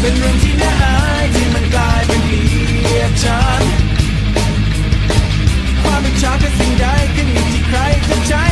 เป็นเรื่องที่น่าอายที่มันกลายเป็นเลียฉันความเป็นชาเป็นสิ่งใดขึ้นอยู่ที่ใครจะใช้